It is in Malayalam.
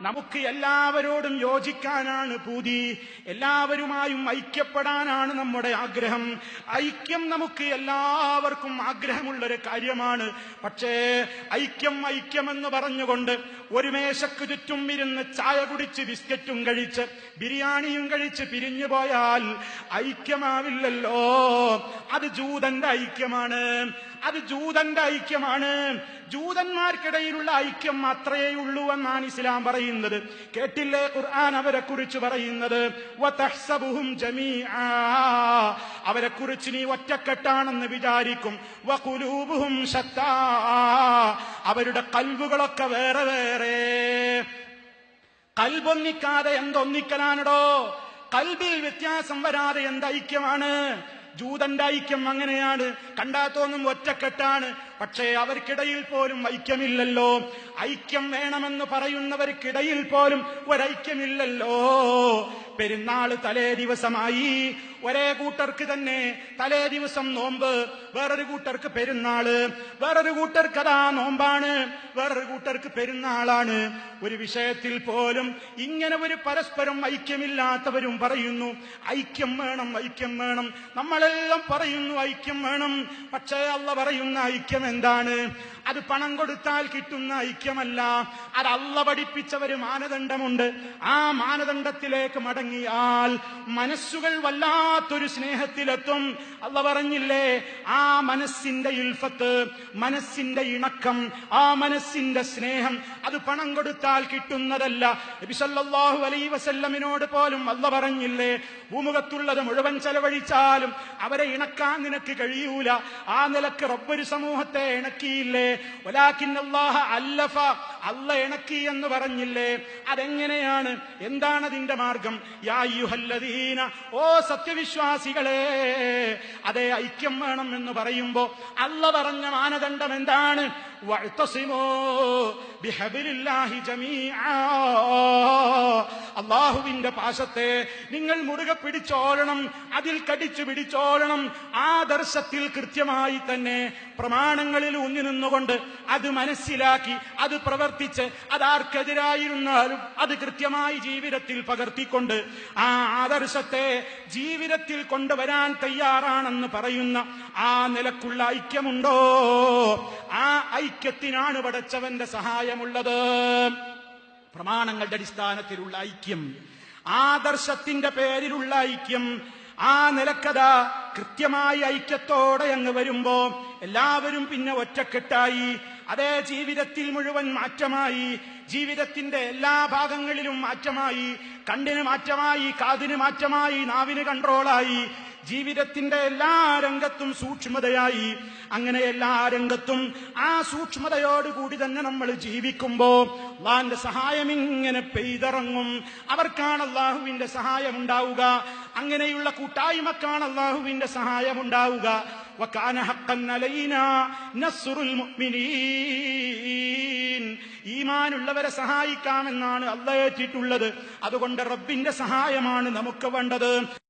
നമുക്ക് എല്ലാവരോടും യോജിക്കാനാണ് പൂതി. എല്ലാവരുമായും ഐക്യപ്പെടാനാണ് നമ്മുടെ ആഗ്രഹം. ഐക്യം നമുക്ക് എല്ലാവർക്കും ആഗ്രഹമുള്ളൊരു കാര്യമാണ്. പക്ഷേ ഐക്യം ഐക്യമെന്ന് പറഞ്ഞുകൊണ്ട് ഒരു മേശക്ക് ചുറ്റും ഇരുന്ന് ചായ കുടിച്ച് ബിസ്ക്കറ്റും കഴിച്ച് ബിരിയാണിയും കഴിച്ച് പിരിഞ്ഞു പോയാൽ ഐക്യമാവില്ലല്ലോ. അത് ജൂതന്റെ ഐക്യമാണ്. അത് ജൂതന്റെ ഐക്യമാണ്. ജൂതന്മാർക്കിടയിലുള്ള ഐക്യം മാത്രമേ ഉള്ളൂ എന്നാണ് ഇസ്ലാം പറയുന്നത്. കേട്ടില്ലേ ഖുർആൻ അവരെ കുറിച്ച് പറയുന്നത്. അവരെ കുറിച്ച് നീ ഒറ്റക്കെട്ടാണെന്ന് വിചാരിക്കും. അവരുടെ കൽവുകളൊക്കെ വേറെ വേറെ. കൽബൊന്നിക്കാതെ എന്തൊന്നിക്കലാണടോ? കൽബിൽ വ്യത്യാസം വരാതെ എന്ത് ഐക്യമാണ്? ജൂതന്റെ ഐക്യം അങ്ങനെയാണ്. കണ്ടാത്തോന്നും ഒറ്റക്കെട്ടാണ്. പക്ഷേ അവർക്കിടയിൽ പോലും ഐക്യമില്ലല്ലോ. ഐക്യം വേണമെന്ന് പറയുന്നവർക്കിടയിൽ പോലും ഒരൈക്യമില്ലല്ലോ. പെരുന്നാൾ തലേ ദിവസമായി. ഒരേ കൂട്ടർക്ക് തന്നെ തലേ ദിവസം നോമ്പ് വേറൊരു കൂട്ടർക്ക് പെരുന്നാൾ. വേറൊരു കൂട്ടർക്ക് അതാ നോമ്പാണ്. വേറൊരു കൂട്ടർക്ക് പെരുന്നാളാണ്. ഒരു വിഷയത്തിൽ പോലും ഇങ്ങനെ ഒരു പരസ്പരം ഐക്യമില്ലാത്തവരും പറയുന്നു ഐക്യം വേണം ഐക്യം വേണം. നമ്മളെല്ലാം പറയുന്നു ഐക്യം വേണം. പക്ഷേ അല്ല പറയുന്ന ഐക്യം എന്താണ്? അത് പണം കൊടുത്താൽ കിട്ടുന്ന ഐക്യമല്ല. അത് അല്ല പഠിപ്പിച്ചവര് മാനദണ്ഡമുണ്ട്. ആ മാനദണ്ഡത്തിലേക്ക് മടങ്ങിയാൽ മനസ്സുകൾ വല്ലാത്തൊരു സ്നേഹത്തിലെത്തും. അല്ല പറഞ്ഞില്ലേ ആ മനസ്സിന്റെ ഇൽഫത്ത് മനസ്സിന്റെ ഇണക്കം ആ മനസ്സിന്റെ സ്നേഹം അത് പണം കൊടുത്താൽ കിട്ടുന്നതല്ല. നബി അലൈ വസല്ലമിനോട് പോലും അല്ല പറഞ്ഞില്ലേ ഭൂമുഖത്തുള്ളത് മുഴുവൻ ചെലവഴിച്ചാലും അവരെ ഇണക്കാൻ നിനക്ക് കഴിയൂല. ആ നിലയ്ക്ക് റബ്ബൊരു സമൂഹത്തെ ഇണക്കിയില്ലേ? അല്ലാഹ അല്ലഫ അല്ല ഇണക്കി എന്ന് പറഞ്ഞില്ലേ? അതെങ്ങനെയാണ്? എന്താണ് അതിന്റെ മാർഗം? ഓ സത്യവിശ്വാസികളെ അതേ ഐക്യം വേണം എന്ന് പറയുമ്പോ അല്ല പറഞ്ഞ മാനദണ്ഡം എന്താണ്? അള്ളാഹുവിന്റെ പാശത്തെ നിങ്ങൾ മുറുകെ പിടിച്ചോളണം അതിൽ കടിച്ചു പിടിച്ചോളണം. ആദർശത്തിൽ കൃത്യമായി തന്നെ പ്രമാണങ്ങളിൽ ഊന്നി നിന്നുകൊണ്ട് അത് മനസ്സിലാക്കി അത് പ്രവർത്തിച്ച് അത് ആർക്കെതിരായിരുന്നാലും അത് കൃത്യമായി ജീവിതത്തിൽ പകർത്തിക്കൊണ്ട് ആ ആദർശത്തെ ജീവിതത്തിൽ കൊണ്ടുവരാൻ തയ്യാറാണെന്ന് പറയുന്ന ആ നിലക്കുള്ള ഐക്യമുണ്ടോ? ആ ഐക്യത്തിനാണ് പടച്ചവന്റെ സഹായമുള്ളത്. പ്രമാണങ്ങളുടെ അടിസ്ഥാനത്തിലുള്ള ഐക്യം ആദർശത്തിന്റെ പേരിലുള്ള ഐക്യം ആ നിലക്കഥ കൃത്യമായി ഐക്യത്തോടെ അങ്ങ് വരുമ്പോ എല്ലാവരും പിന്നെ ഒറ്റക്കെട്ടായി അതേ ജീവിതത്തിൽ മുഴുവൻ മാറ്റമായി ജീവിതത്തിന്റെ എല്ലാ ഭാഗങ്ങളിലും മാറ്റമായി കണ്ണിന് മാറ്റമായി കാതിന് മാറ്റമായി നാവിന് കൺട്രോളായി ജീവിതത്തിന്റെ എല്ലാ രംഗത്തും സൂക്ഷ്മതയായി. അങ്ങനെ എല്ലാ രംഗത്തും ആ സൂക്ഷ്മതയോടുകൂടി തന്നെ നമ്മൾ ജീവിക്കുമ്പോ അള്ളാന്റെ സഹായം ഇങ്ങനെ പെയ്തിറങ്ങും. അവർക്കാണ് അള്ളാഹുവിന്റെ സഹായം ഉണ്ടാവുക അങ്ങനെയുള്ള കൂട്ടായ്മക്കാണ് അള്ളാഹുവിന്റെ സഹായം ഉണ്ടാവുക ഈമാനുള്ളവരെ സഹായിക്കാമെന്നാണ് അള്ളയേറ്റിട്ടുള്ളത് അതുകൊണ്ട് റബ്ബിന്റെ സഹായമാണ് നമുക്ക് വേണ്ടത്.